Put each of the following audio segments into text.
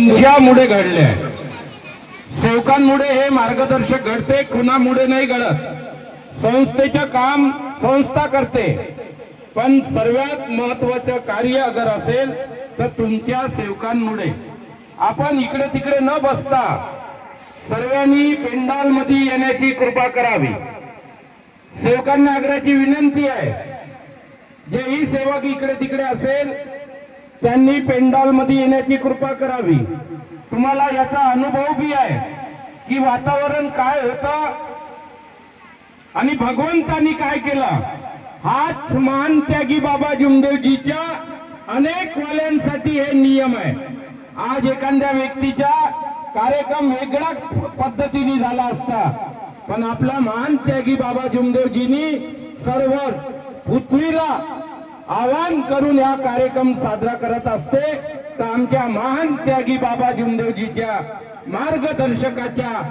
तुमच्यामुळे घडले आहे. सेवकांमुळे हे मार्गदर्शक घडते कुणामुळे नाही घडत. संस्थेचं काम संस्था करते. पण सर्वात महत्वाचं कार्य अगर असेल तर तुमच्या सेवकांमुळे. आपण इकडे तिकडे न बसता सर्वांनी पेंडालमध्ये येण्याची कृपा करावी. सेवकांना आग्रहाची विनंती आहे. जेही सेवक इकडे तिकडे असेल त्यांनी पेंडॉलमध्ये येण्याची कृपा करावी. तुम्हाला याचा अनुभव बी आहे की वातावरण काय होतं आणि भगवंतानी काय केलं? हाच मान त्यागी बाबा जुमदेवजीच्या अनेक वाल्यांसाठी हे नियम आहे. आज एखाद्या व्यक्तीचा कार्यक्रम वेगळ्या पद्धतीने झाला असता पण आपला मान त्यागी बाबा जुमदेवजीनी सर्व पृथ्वीला आवाहन करून हा कार्यक्रम साजरा करत असते. तर आमच्या महान त्यागी बाबा जुमदेवजीच्या मार्गदर्शकाच्या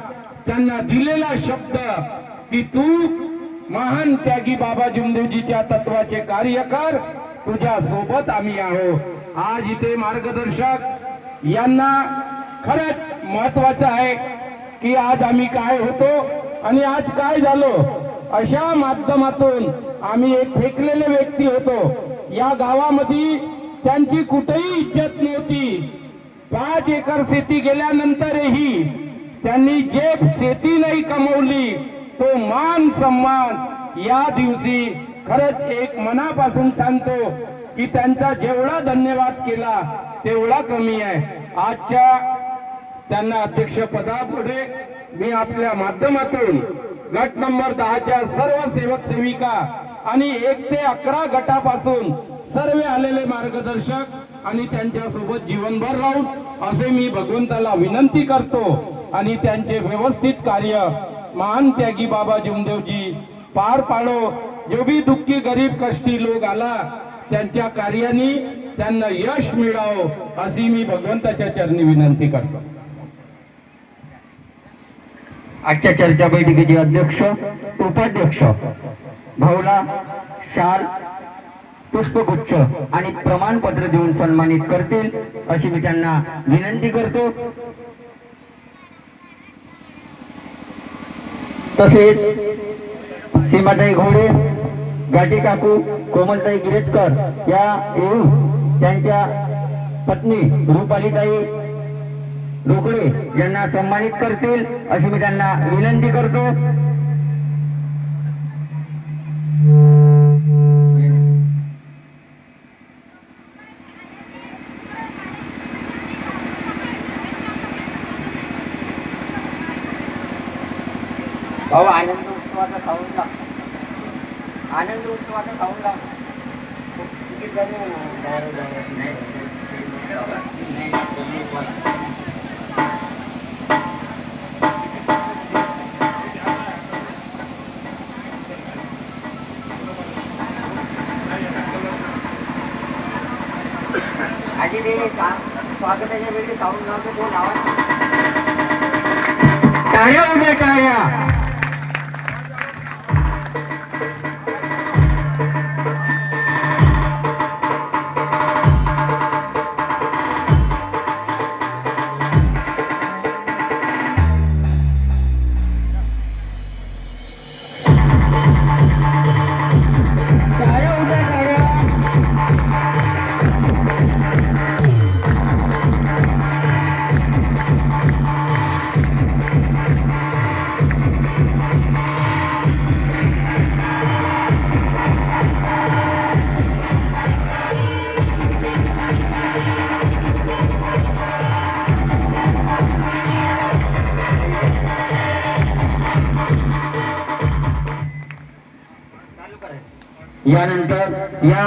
त्यांना दिलेला शब्द की तू महान त्यागी बाबा जुमदेवजीच्या तत्वाचे कार्य कर तुझ्या सोबत आम्ही आहो आज इथे मार्गदर्शक यांना खरंच महत्वाचं आहे की आज आम्ही काय होतो आणि आज काय झालो अशा माध्यमातून आम्ही एक फेकलेले व्यक्ती होतो. या गावामध्ये त्यांची कुठेही इज्जत नव्हती. पाच एकर शेती गेल्यानंतरही त्यांनी जे शेती नाही कमवली तो मान सन्मान या दिवशी खरंच एक मनापासून सांगतो की त्यांचा जेवढा धन्यवाद केला तेवढा कमी आहे. आजच्या त्यांना अध्यक्ष पदापुढे मी आपल्या माध्यमातून गट नंबर दहाच्या सर्व सेवक सेविका आणि एक ते अकरा गटापासून सर्व आलेले मार्गदर्शक आणि त्यांच्यासोबत जीवनभर राहून असे मी भगवंताला विनंती करतो आणि त्यांचे व्यवस्थित कार्य महान त्यागी बाबा जुमदेवजी पार पाडो. जो भी दुःखी गरीब कष्टी लोक आला त्यांच्या कार्याने त्यांना यश मिळावं अशी मी भगवंताच्या चरणी विनंती करतो. आजच्या चर्चा बैठकीचे अध्यक्ष उपाध्यक्ष भाऊला शाल पुष्पगुच्छ आणि प्रमाणपत्र देऊन सन्मानित करतील अशी मी त्यांना विनंती करतो. तसेच सीमाताई घोडे गाठी काकू कोमलताई गिरेतकर या येऊन त्यांच्या पत्नी रुपालीताई रोकडे यांना सन्मानित करतील अशी मी त्यांना विनंती करतो. भाऊ आनंद उत्सवाचा खाऊन लाग आनंद उत्सवाचा खाऊन लाग तिकीट झाले बाहेर नाही, आधी ते स्वागताच्या वेळी खाऊन लावतो तो लावा टाळ्या उभ्या टाळ्या. यानंतर या